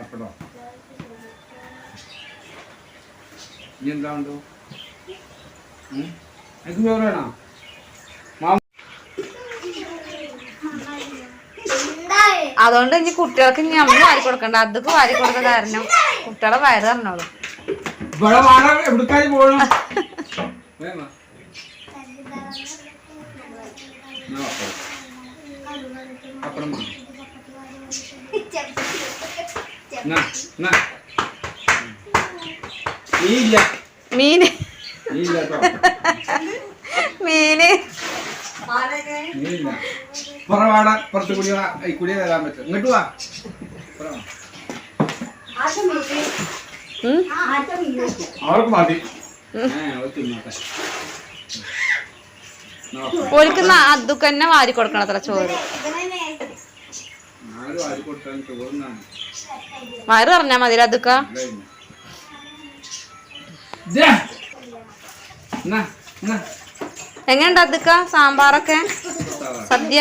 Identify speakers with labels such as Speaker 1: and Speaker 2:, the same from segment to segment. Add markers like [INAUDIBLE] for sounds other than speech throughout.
Speaker 1: അപ്പടോ. ഇനി എന്താ ഉണ്ടോ എനിക്ക് ചോറ് വേണോ?
Speaker 2: അതുകൊണ്ട് ഇനി കുട്ടികൾക്ക് ഇനി അമ്മ വാരി കൊടുക്കണ്ട. അതൊക്കെ വാരി കൊടുക്കുന്ന കാരണം കുട്ടികളെ വയറ് തരണോളൂ
Speaker 1: ഇവിടെ എവിടേക്കായി പോകണം [LAUGHS] ഇല്ല
Speaker 2: മീന്. മീന്.
Speaker 1: പുറവാട പുറത്തു കൂടി കൂടി വരാൻ പറ്റും. ഇങ്ങോട്ട് വാ? അവർക്ക് മതി.
Speaker 2: ഓർക്ക് അതുക്ക് തന്നെ വാരി കൊടുക്കണം അത്ര ചോറ്. വയറ് പറഞ്ഞാ മതി അതുക്ക. എങ്ങനെയുണ്ട് അതുക്ക സാമ്പാറൊക്കെ? സദ്യ?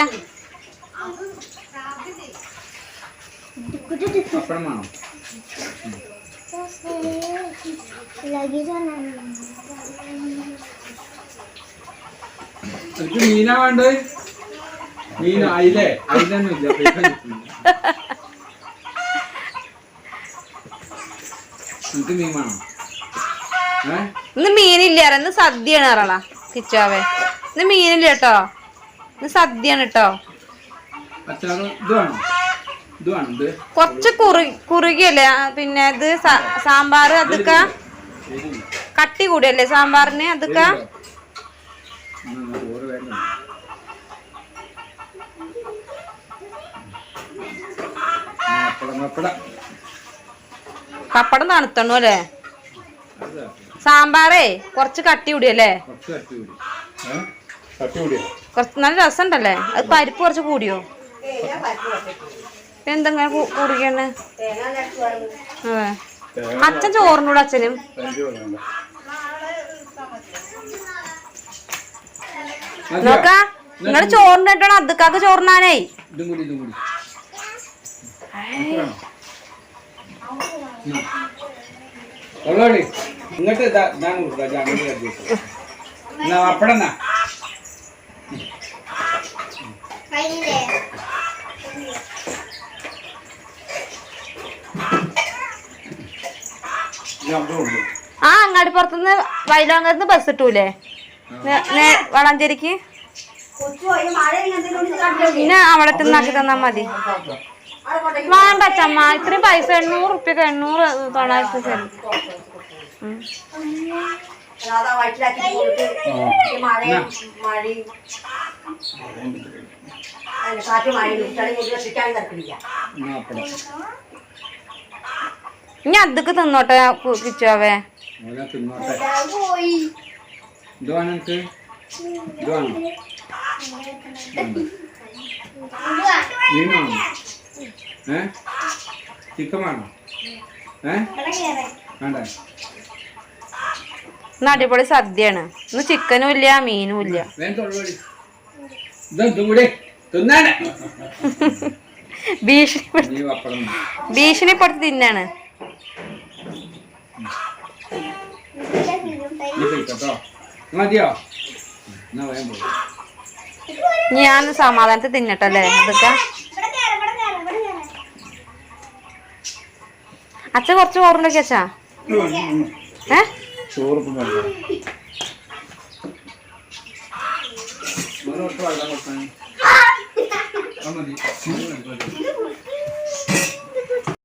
Speaker 1: മീന മീനാ വേണ്ടത്. മീൻ അയിലേ. അയിലൊന്നും ഇല്ല.
Speaker 2: ഇന്ന് മീനില്ല ഇന്ന് സദ്യയാണ് അറളാ കിച്ചാവേ ഇന്ന് മീനില്ല കേട്ടോ. ഇന്ന് സദ്യയാണ് കേട്ടോ. കൊറച്ച് കുറി കുറുകിയല്ലേ? പിന്നെ ഇത് സാമ്പാർ അതുക്ക കട്ടി കൂടിയല്ലേ സാമ്പാറിന്? അതുക്ക
Speaker 1: എന്നാ ചോറ് വേണ്ട മപ്പടം മപ്പടം
Speaker 2: പപ്പടം തണുത്തണു അല്ലേ? സാമ്പാറേ കുറച്ച് കട്ടി കൂടിയല്ലേ?
Speaker 1: കുറച്ച്
Speaker 2: നല്ല രസമുണ്ടല്ലേ? അത് പരിപ്പ് കുറച്ച് കൂടിയോ? എന്തെങ്ങനെ കൂടിക്കണ്? അതെ. അച്ഛൻ ചോറിനൂടെ അച്ഛനും. നോക്ക. നിങ്ങൾ ചോറിനിട്ടാണ് അതുക്കാക്ക് ചോറിനാനേ
Speaker 1: ഇങ്ങോട്ട് ജാമ്യം കരുതി
Speaker 2: ആ അങ്ങാടി പുറത്തുനിന്ന് വൈലോങ്ങത്ത് ബസ് കിട്ടൂലേ? നേ- വളാഞ്ചേരിക്ക്? പിന്നെ അവിടെ തിന്നാക്കി തന്നാ മതി. വേണ്ട ചമ്മ ഇത്രയും പൈസ എണ്ണൂറ് റുപ്യക്ക് എണ്ണൂറ് തൊള്ളായിരത്തി തരും ഇനി അതൊക്കെ തിന്നോട്ടെ കിച്ചോവേ
Speaker 1: ഓല ഏ? ചിക്കൻ വേണോ ഏ? വേണ്ട.
Speaker 2: ഇന്ന് അടിപൊളി സദ്യയാണ്. ഇന്ന് ചിക്കനും ഇല്ല മീനും ഇല്ല. ഭീഷണി. ഭീഷണിപ്പെടുത്തി തിന്നാണ്.
Speaker 1: മതിയോ?
Speaker 2: ഞാൻ സമാധാനത്തിൽ തിന്നട്ടല്ലേ അതൊക്കെ അച്ഛൻ കുറച്ച് ചോറുണ്ടാക്കി അച്ഛാ? ഏ?
Speaker 1: ചോറിപ്പം